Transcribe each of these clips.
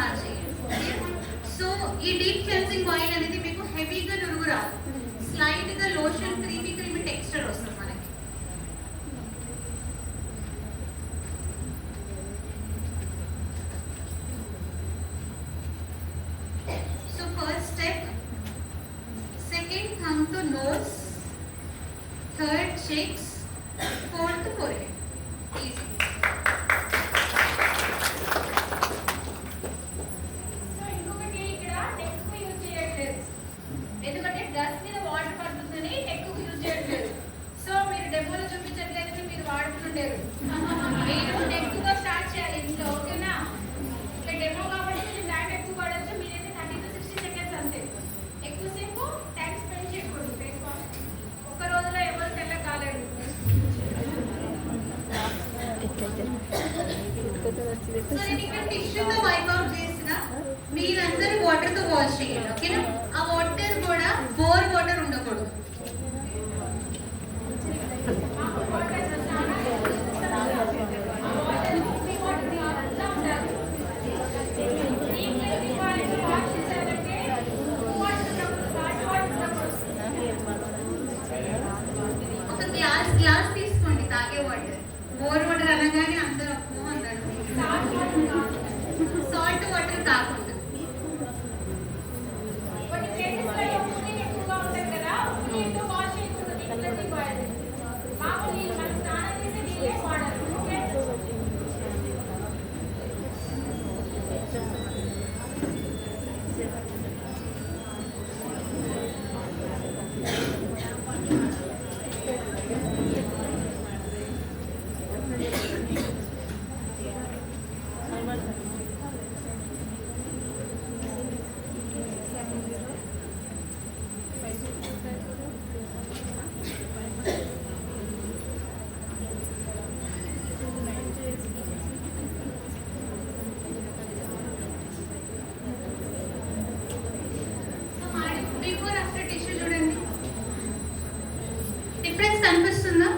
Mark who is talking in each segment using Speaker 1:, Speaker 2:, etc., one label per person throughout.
Speaker 1: Massage చేయండి. So ఈ deep cleansing oil అనేది మీకు హెవీగా నురుగు రాదు. స్లైడ్గా లోషన్ క్రీమీ క్రీమీ టెక్స్చర్ వస్తుంది. డిఫరెన్స్ కనిపిస్తుందా?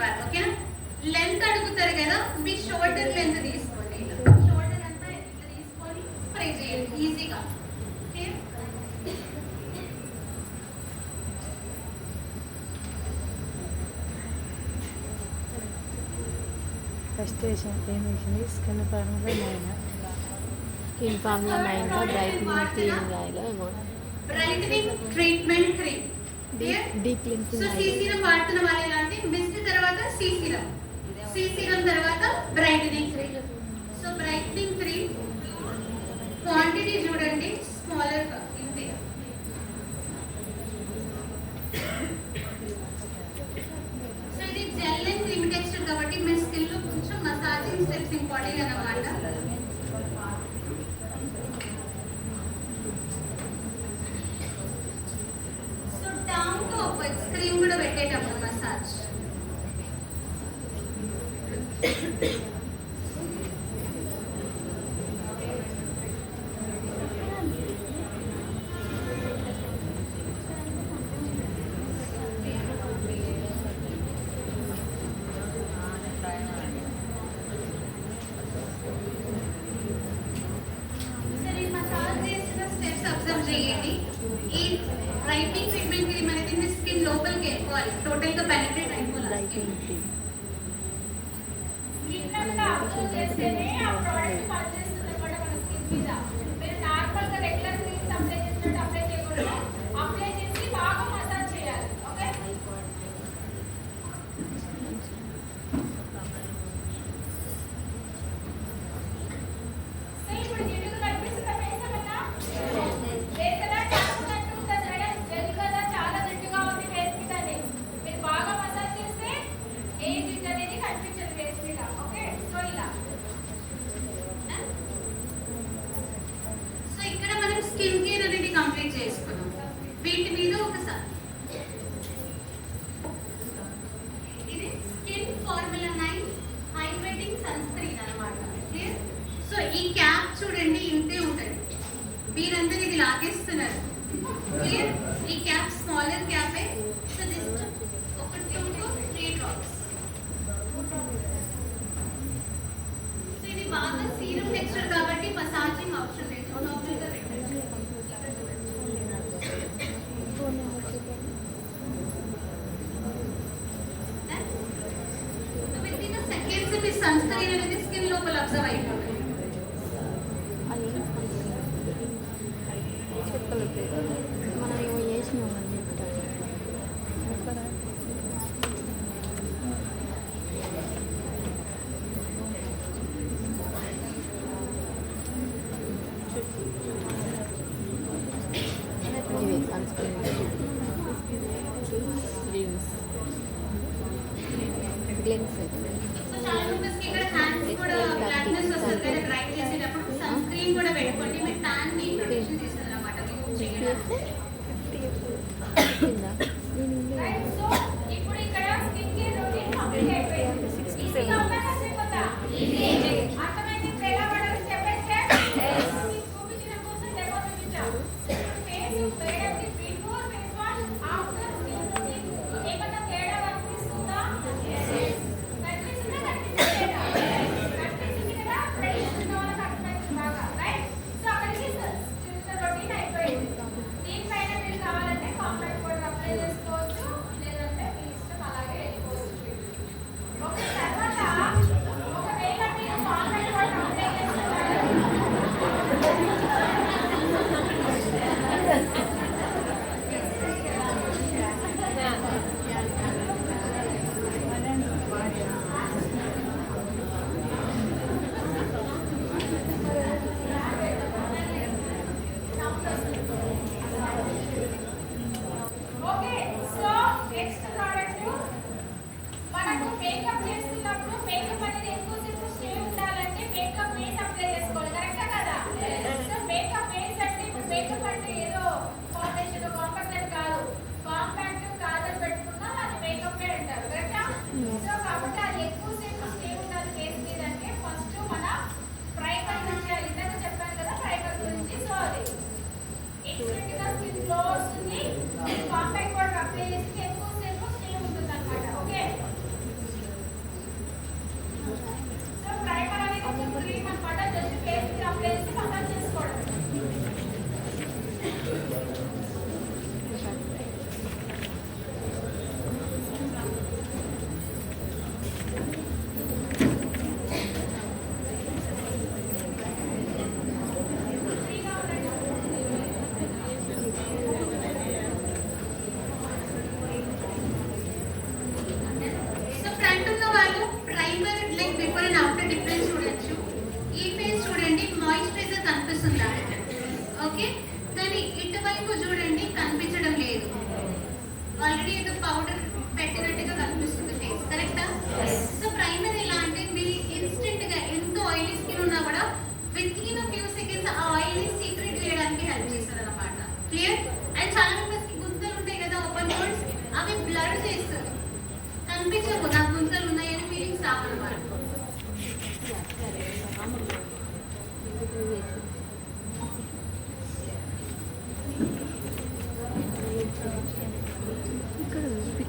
Speaker 2: వారు
Speaker 3: ఓకే
Speaker 1: లెంత్ అడుగుతారు కదా మీ షోల్డర్ లెంత్ తీసుకోండి. షోల్డర్ అంతా ఇట్లా తీసుకొని స్ప్రే చేయండి ఈజీగా
Speaker 2: treatment cream
Speaker 1: deep
Speaker 2: cleansing
Speaker 1: so
Speaker 2: C
Speaker 1: serum వాడుతున్నాం అలా అంటే మిస్ట్ తర్వాత సీ సీరం సీ సీరం తర్వాత brightening. Cream so brightening cream చేయండి. ఈ రైటింగ్ ట్రీట్మెంట్ ఇది మనకి మీ స్కిన్ లోపలికి వెళ్ళిపోవాలి. టోటల్గా పెనిట్రేట్ అయిపోవాలి
Speaker 3: చేస్తేనే ఆ ప్రోడక్ట్ పనిచేస్తుంది మన స్కిన్ మీద.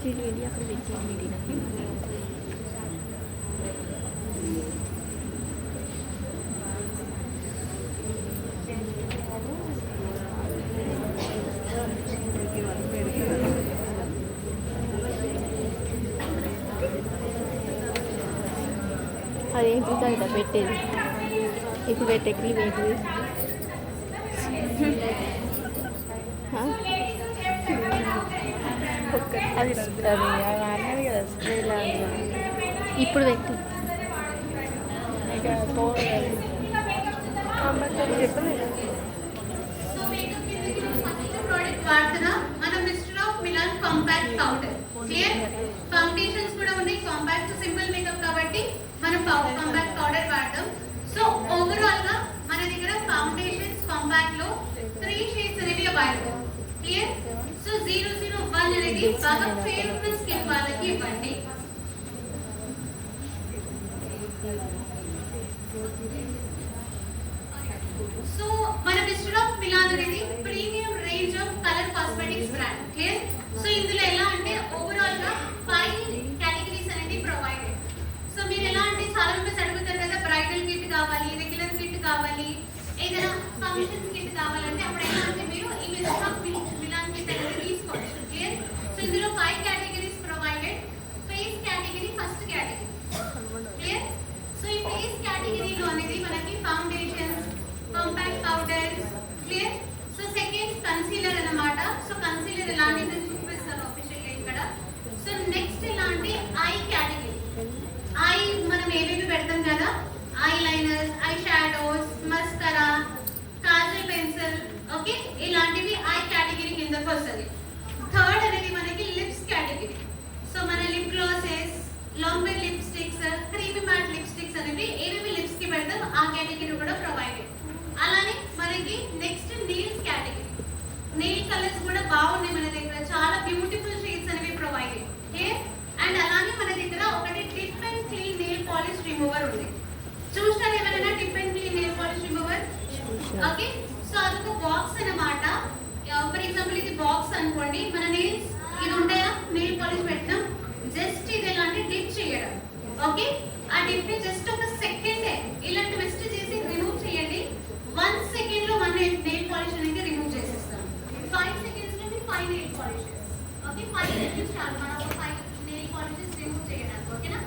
Speaker 1: ఇక్కడ
Speaker 2: చూపించేది అక్కడ పెట్టేయండి నాకు అదేంటి కదా పెట్టేది ఇప్పుడు పెట్టే క్రీమ్ ఏంటిది ఆ? ఒక్క అది అది కదా స్ప్రే లాగా ఇప్పుడు పెట్టు. ఇక పోవాలి. చెప్పలేదు
Speaker 1: సో మేకప్ కిందకి ఫస్ట్ ప్రోడక్ట్ వాడుతున్నా మన Mister of Milan compact powder clear foundations కూడా ఉన్నాయి కాంపాక్ట్ సింపుల్ మేకప్ కాబట్టి మనం కాంపాక్ట్ పౌడర్ వాడదాం సో ఓవరాల్గా మన దగ్గర ఫౌండేషన్స్ కాంపాక్ట్లో త్రీ షేడ్స్ అనేవి available clear so zero zero one అనేది బాగా ఫేవరబుల్ స్కిన్ వాళ్ళకి ఇవ్వండి. సో మన మిస్టర్ ఆఫ్ మిలాన్ అనేది premium range of colour cosmetics brand clear so ఇందులో ఎలా అంటే ఓవరాల్గా ఫైవ్ కేటగిరీస్ అనేది ప్రొవైడెడ్ సో మీరు ఎలా అంటే చాలా మెంబర్స్ అడుగుతారు కదా బ్రైడల్ కిట్ కావాలి రెగ్యులర్ కిట్ కావాలి ఏదైనా ఫంక్షన్స్ కిట్ కావాలంటే అప్పుడు ఎలా అంటే మీరు ఈ మిస్టర్ ఆఫ్ మిలాన్ కిట్ అనేది తీసుకోవచ్చు. క్లియర్ సో ఇందులో five categories provided face category first category clear so ఈ ఫేస్ కేటగిరీలో అనేది మనకి foundations compact powder clear so second concealer అన్నమాట. సో కన్సీలర్ ఎలాంటిది చూపిస్తాను ఆఫీషియల్ ఇక్కడ. సో నెక్స్ట్ ఇలాంటి ఐ కేటగిరీ ఐ మనం ఏమేమి పెడతాం కదా? Eye liners eye shadows mascara kajal pencil okay ఇలాంటివి ఐ కేటగిరీ కిందకు వస్తుంది. థర్డ్ అనేది మనకి లిప్స్ కేటగిరీ సో మన lip glasses long lipsticks creamy matte lipsticks అనేవి ఏమేమి లిప్స్కి పెడతాం ఆ కేటగిరీ కూడా ప్రొవైడెడ్ అలానే మనకి next nails category nail colours కూడా బాగున్నాయి మన దగ్గర. చాలా బ్యూటిఫుల్ షేడ్స్ అనేవి ప్రొవైడెడ్ హెయిర్ అండ్ అలానే మన దగ్గర ఒకటి tip and clean nail polish remover ఉంది చూసినారు ఎవరైనా tip and clean nail polish remover okay so అదొక బాక్స్ అన్నమాట ఫర్ ఎగ్జాంపుల్ ఇది బాక్స్ అనుకోండి మన నెయిల్స్ ఇది ఉంటాయా నెయిల్ పాలిష్ పెట్టడం జస్ట్ ఇది ఎలాంటి డిప్ చేయడం ఓకే? ఆ డిప్ని జస్ట్ ఒక సెకండ్ ఇలా ట్విస్ట్ చేసి రిమూవ్ చేయండి. వన్ సెకండ్లో మన నెయిల్ పాలిష్ అనేది రిమూవ్ చేసేస్తాం. ఫైవ్ సెకండ్స్లో five nail polishes okay five seconds చాలు మనం ఒక ఫైవ్ నెయిల్ పాలిషెస్ రిమూవ్ చేయడానికి. ఓకేనా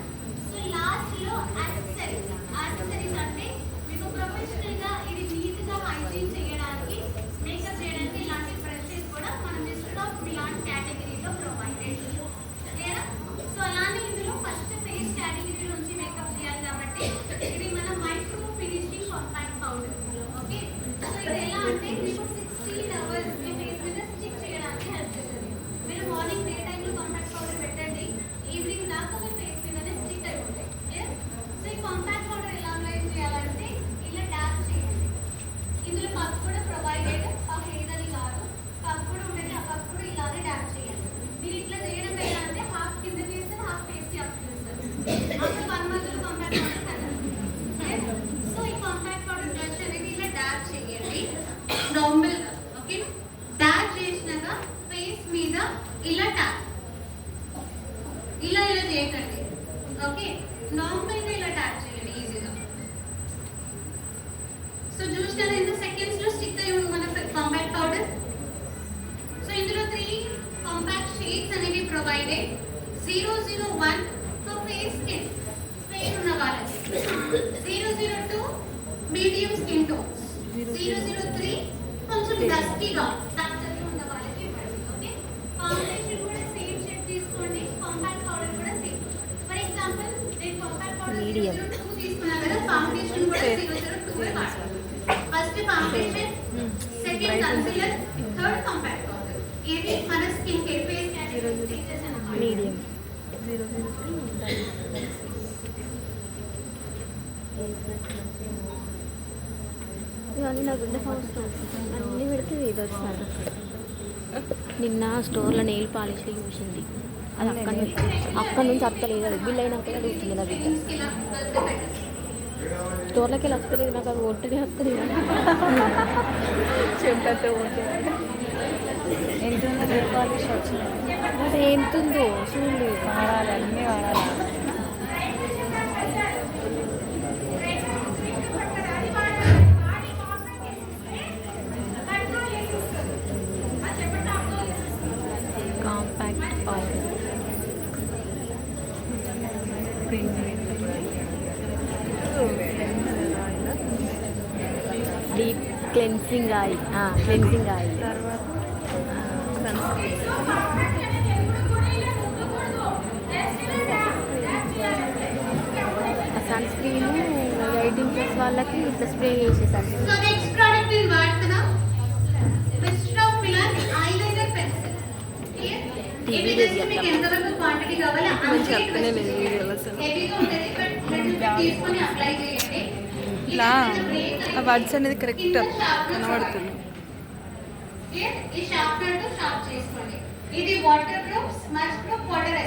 Speaker 1: సో లాస్ట్లో యాక్సెసరీస్ యాక్సెసరీస్ అంటే మీకు ప్రొఫెషనల్గా ఇది నీట్గా హైజీన్ చేయడానికి మేకప్ చేయడానికి ఇలాంటి బ్రషెస్ కూడా మన మిస్టర్ ఆఫ్ మిలాన్ కేటగిరీలో ప్రొవైడెడ్ క్లియరా సో అలానే ఇందులో ఫస్ట్ ఫేస్ కేటగిరీ నుంచి మేకప్ చేయాలి కాబట్టి ఇది మన micro finishing compact powder okay so ఇది ఎలా అంటే మీకు సిక్స్టీన్ అవర్స్ మీ ఫేస్ మీద స్టిక్ చేయడానికి హెల్ప్ చేస్తుంది మీరు మార్నింగ్ డే టైంలో కాంపాక్ట్ పౌడర్ పెట్టండి ఈవినింగ్ దాకా మీ ఫేస్ మీదనే స్టిక్ అయి ఉంటాయి క్లియర్ సో ఈ కాంపాక్ట్ పౌడర్ ఎలా అప్లై చేయాలంటే ఇలా డాప్ చేయండి ఇందులో పఫ్ కూడా ప్రొవైడెడ్ పఫ్ ఏదని కాదు పఫ్ కూడా ఉంటుంది ఆ పఫ్ కూడా ఇలాగే డాప్ చేయండి మీరు ఇట్లా చేయడం ఎలా అంటే హాఫ్ కింద చేస్తే హాఫ్ ఫేస్కి అప్లై చేస్తారు అప్పుడు వన్ మంత్ కాంపాక్ట్ పౌడర్ కదా సో ఈ కాంపాక్ట్ పౌడర్ బ్రష్ అనేది ఇలా డాప్ చేయండి నార్మల్గా ఓకే డాప్ చేసినాక ఫేస్ మీద ఇలా టాప్ ఇలా ఇలా చేయకండి ఓకే నార్మల్గా ఇలా ట్యాప్ చేయండి ఈజీగా సో చూసినారా ఎంత సెకండ్స్లో స్టిక్ అయి ఉంది మన కాంపాక్ట్ పౌడర్ సో ఇందులో త్రీ కాంపాక్ట్ అనేవి provided zero zero one for face skin strain ఉన్న వాళ్ళకి. Zero zero two medium skin tones zero zero three కొంచెం డస్టీగా డస్కీ ఉన్న వాళ్ళకి ఇవ్వండి ఓకే ఫౌండేషన్ కూడా సేమ్ షేడ్ తీసుకోండి కాంపాక్ట్ పౌడర్ కూడా సేమ్ ఫర్ ఎగ్జాంపుల్ నేను compact powder zero
Speaker 2: Medium.
Speaker 1: Zero two తీసుకున్నా కదా ఫౌండేషన్ కూడా zero zero two first foundation second concealer third third compact powder ఇది మన skin care face care
Speaker 2: medium ఇవన్నీ నా గుండె అన్నీ పెడితే ఇది వస్తుంది. నిన్న స్టోర్లో నెయిల్ పాలిష్ చూసింది. అది అక్కడ నుంచి అక్కడ నుంచి అత్తలేదు. అది బిల్ అయినాక అడుగుతుంది నా బిడ్డ. స్టోర్లోకి వెళ్ళి వస్తలేదు. నాకు అది
Speaker 4: చెంపతో ఓకే ఎంత పాలిష్ వచ్చినాయి
Speaker 2: అది ఎంతుందో? చూడలేదు
Speaker 4: వాడాలి అన్నీ వాడాలి
Speaker 2: compact powder deep cleansing oil cleansing oil
Speaker 4: తర్వాత sunscreen
Speaker 2: sunscreen eighteen plus వాళ్ళకి ఇట్లా స్ప్రే చేసేసాను
Speaker 1: సో నెక్స్ట్ ప్రోడక్ట్ నేను వాడుతున్నాం Mister of Milan eyeliner pencil ఇది జస్ట్ మీకు క్వాంటిటీ కావాలి అంతే. హెవీగా ఉంటుంది లిటిల్ బిట్ తీసుకొని అప్లై చేయండి ఇట్లా
Speaker 4: ఆ వర్డ్స్ అనేది కరెక్ట్ కనబడుతుంది.
Speaker 1: ఇది waterproof smudge proof water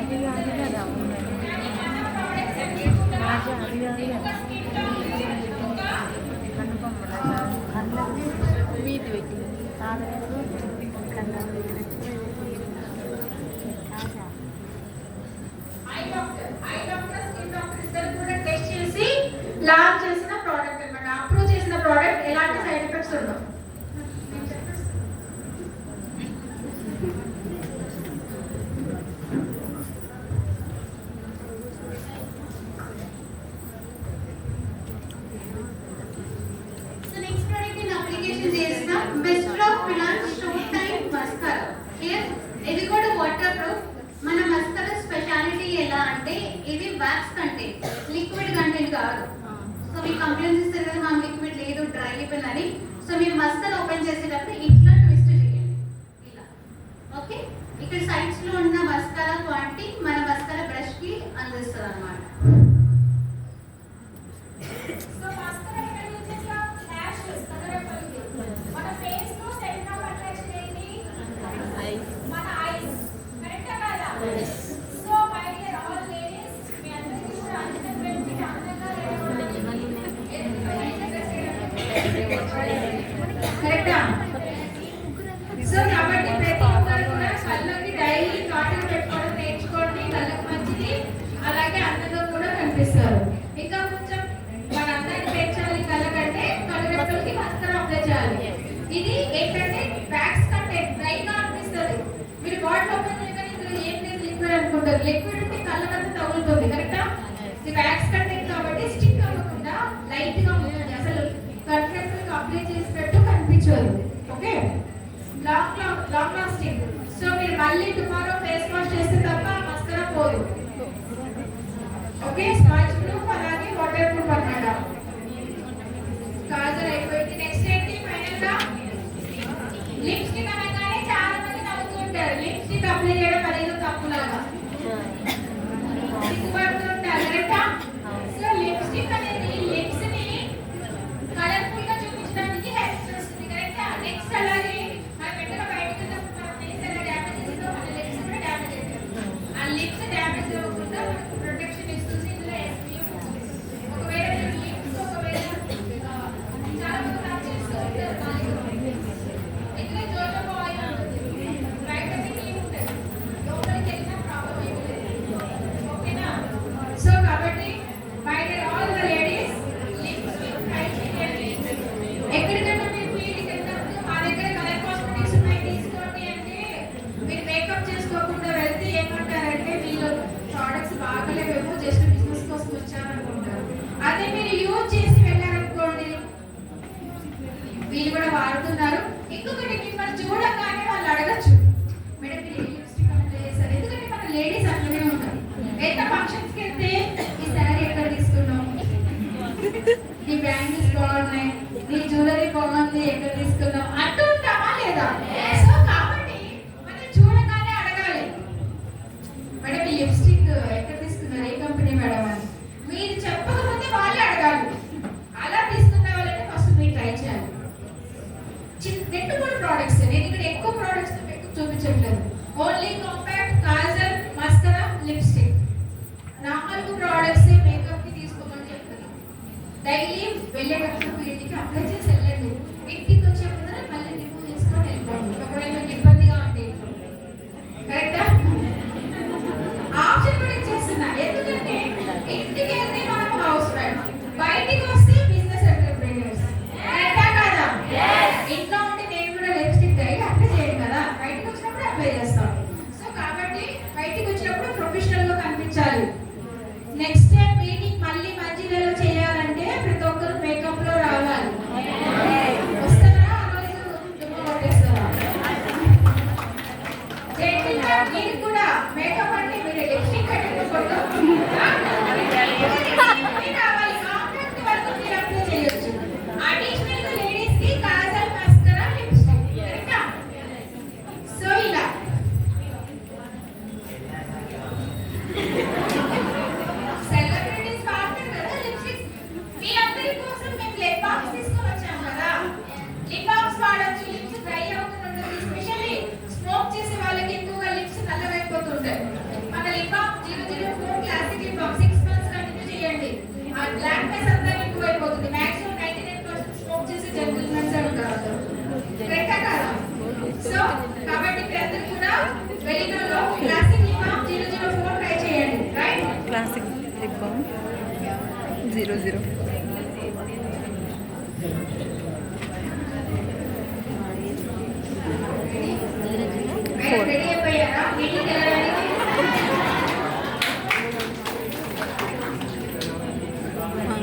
Speaker 1: resistant
Speaker 4: అది కాదు కదా రాజా అది కాదు కదా
Speaker 2: వీటి పెట్టి
Speaker 3: eye doctor eye doctor skin doctor ఇద్దరు కూడా టెస్ట్ చేసి లాంచ్ చేసిన ప్రోడక్ట్ అన్నమాట అప్రూవ్ చేసిన ప్రోడక్ట్ ఎలాంటి సైడ్ ఎఫెక్ట్స్ ఉండవు
Speaker 1: సో నెక్స్ట్ ప్రోడక్ట్ నేను అప్లికేషన్ చేసిన best of ఫిలాన్ show time mascara here ఇది కూడా వాటర్ ప్రూఫ్ మన మస్కరా స్పెషాలిటీ ఎలా అంటే ఇది వ్యాక్స్ కంటెంట్ లిక్విడ్ కంటెంట్ కాదు. సో మీకు కంప్లైంట్స్ ఇస్తారు కదా మా లిక్విడ్ లేదు డ్రై అని. సో మీరు మస్కరా ఓపెన్ చేసేటప్పుడు ఇట్లా ట్విస్ట్ చేయండి. ఇలా. ఓకే? ఇక్కడ సైడ్స్లో ఉన్న మస్కరా క్వాంటిటీ మన మస్కరా బ్రష్కి అందిస్తుంది అనమాట
Speaker 3: సో మస్కరా ఎక్కడ యూజ్ చేస్తాం ల్యాషెస్ కలరపల్లి మన ఫేస్లో సెంటర్ ఆఫ్ అట్రాక్షన్ ఏంటి మన ఐస్ కరెక్టా కాదా so my dear all ladies మీ అందరికీ కూడా అందంగా బెనిఫిట్ అందంగా కరెక్టా సో కాబట్టి ప్రతి ఒక్కరు కూడా కళ్ళకి డైలీ కాటన్ పెట్టుకోవడం నేర్చుకోండి కళ్ళకి మంచిది అలాగే అందంగా కూడా కనిపిస్తారు ఇంకా కొంచెం మన అందాన్ని పెంచాలి కళ్ళకంటే కళ్ళ రెప్పలకి మస్కరా అప్లై చేయాలి ఇది ఏంటంటే వ్యాక్స్ కంటెంట్ డ్రైగా అనిపిస్తుంది మీరు బాటిల్ ఓపెన్ చేయగానే ఇందులో ఏం లేదు లిక్విడ్ అనుకుంటారు లిక్విడ్ ఉంటే కళ్ళకంతా తగులుతుంది కరెక్టా ఇది వ్యాక్స్ కంటెంట్ కాబట్టి స్టిక్ అవ్వకుండా లైట్గా ఉంటుంది అసలు కన్ఫెక్ట్ అప్లై చేసినట్టు కనిపించదు. Okay long long lasting so మీరు మళ్ళీ టుమారో ఫేస్ వాష్ చేస్తే తప్ప మస్కరా పోదు. ఓకే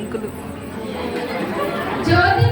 Speaker 4: అంకులు
Speaker 3: జ్యోతి